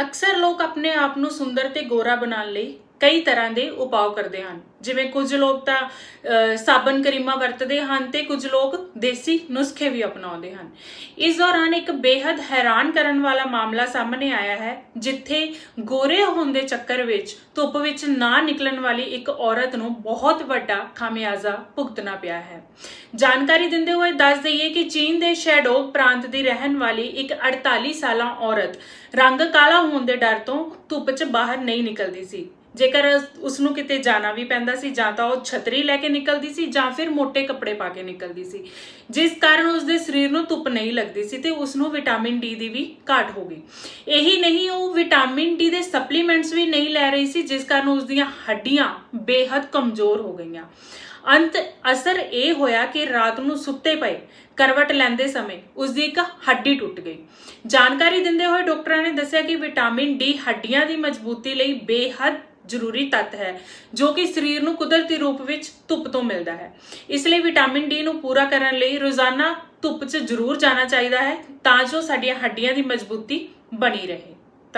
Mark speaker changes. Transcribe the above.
Speaker 1: ਅਕਸਰ ਲੋਕ ਆਪਣੇ ਆਪ ਨੂੰ ਸੁੰਦਰ ਤੇ ਗੋਰਾ ਬਣਾਉਣ ਲਈ ਕਈ ਤਰ੍ਹਾਂ ਦੇ ਉਪਾਅ ਕਰਦੇ ਹਨ। ਜਿਵੇਂ ਕੁਝ ਲੋਕ ਤਾਂ ਸਾਬਣ ਕਰੀਮਾਂ ਵਰਤਦੇ ਹਨ ਤੇ ਕੁਝ ਲੋਕ ਦੇਸੀ ਨੁਸਖੇ ਵੀ ਅਪਣਾਉਂਦੇ ਹਨ। ਇਸ ਦੌਰਾਨ ਇੱਕ ਬੇहद ਹੈਰਾਨ ਕਰਨ ਵਾਲਾ ਮਾਮਲਾ ਸਾਹਮਣੇ ਆਇਆ ਹੈ, ਜਿੱਥੇ ਗੋਰੇ ਹੋਣ ਦੇ ਚੱਕਰ ਵਿੱਚ, ਧੁੱਪ ਵਿੱਚ ਨਾ ਨਿਕਲਣ ਵਾਲੀ ਇੱਕ ਔਰਤ ਨੂੰ ਬਹੁਤ ਵੱਡਾ ਖਾਮਿਆਜ਼ਾ ਭੁਗਤਣਾ ਪਿਆ ਹੈ। ਜਾਣਕਾਰੀ ਦਿੰਦੇ ਹੋਏ ਦੱਸ ਦਈਏ ਕਿ ਚੀਨ ਦੇ ਸ਼ੈਡੋਗ ਪ੍ਰਾਂਤ ਦੀ ਰਹਿਣ ਵਾਲੀ ਇੱਕ 48 ਸਾਲਾਂ ਔਰਤ ਰੰਗ ਕਾਲਾ ਹੋਣ ਦੇ ਡਰ ਤੋਂ ਧੁੱਪ 'ਚ ਬਾਹਰ ਨਹੀਂ ਨਿਕਲਦੀ ਸੀ। ਜੇਕਰ ਉਸ ਨੂੰ ਕਿਤੇ ਜਾਣਾ ਵੀ ਪੈਂਦਾ ਸੀ, ਜਾਂ ਤਾਂ ਉਹ ਛਤਰੀ ਲੈ ਕੇ ਨਿਕਲਦੀ ਸੀ, ਜਾਂ ਫਿਰ ਮੋٹے ਕੱਪੜੇ ਪਾ ਕੇ ਨਿਕਲਦੀ ਸੀ। ਜਿਸ ਕਾਰਨ ਉਸ ਦੇ ਸਰੀਰ ਨੂੰ ਧੁੱਪ ਨਹੀਂ ਲੱਗਦੀ ਸੀ ਤੇ ਉਸ ਨੂੰ ਵਿਟਾਮਿਨ ਡੀ ਦੀ ਵੀ ਘਾਟ ਹੋ ਗਈ। ਇਹੀ ਨਹੀਂ, ਉਹ ਵਿਟਾਮਿਨ ਡੀ ਦੇ ਸਪਲੀਮੈਂਟਸ ਵੀ ਨਹੀਂ ਲੈ ਰਹੀ ਸੀ, ਜਿਸ ਕਾਰਨ ਉਸ ਦੀਆਂ ਹੱਡੀਆਂ ਬੇਹੱਦ ਕਮਜ਼ੋਰ ਹੋ ਗਈਆਂ। ਅੰਤ ਅਸਰ ਇਹ ਹੋਇਆ ਕਿ ਰਾਤ ਨੂੰ ਸੁੱਤੇ ਪਏ, ਕਰਵਟ ਲੈਂਦੇ ਸਮੇਂ ਉਸ ਦੀ ਇੱਕ ਹੱਡੀ ਟੁੱਟ ਗਈ। ਜਾਣਕਾਰੀ ਦਿੰਦੇ ਹੋਏ ਡਾਕਟਰਾਂ ਨੇ ਦੱਸਿਆ ਕਿ ਵਿਟਾਮਿਨ ਡੀ ਹੱਡੀਆਂ ਦੀ ਮਜ਼ਬੂਤੀ ਲਈ ਬੇਹੱਦ ਜ਼ਰੂਰੀ ਤੱਤ ਹੈ, ਜੋ ਕਿ ਸਰੀਰ ਨੂੰ ਕੁਦਰਤੀ ਰੂਪ ਵਿੱਚ ਧੁੱਪ ਤੋਂ ਮਿਲਦਾ ਹੈ। ਇਸ ਲਈ ਵਿਟਾਮਿਨ ਡੀ ਨੂੰ ਪੂਰਾ ਕਰਨ ਲਈ ਰੋਜ਼ਾਨਾ ਧੁੱਪ 'ਚ ਜ਼ਰੂਰ ਜਾਣਾ ਚਾਹੀਦਾ ਹੈ, ਤਾਂ ਜੋ ਸਾਡੀਆਂ ਹੱਡੀਆਂ ਦੀ ਮਜ਼ਬੂਤੀ ਬਣੀ ਰਹੇ।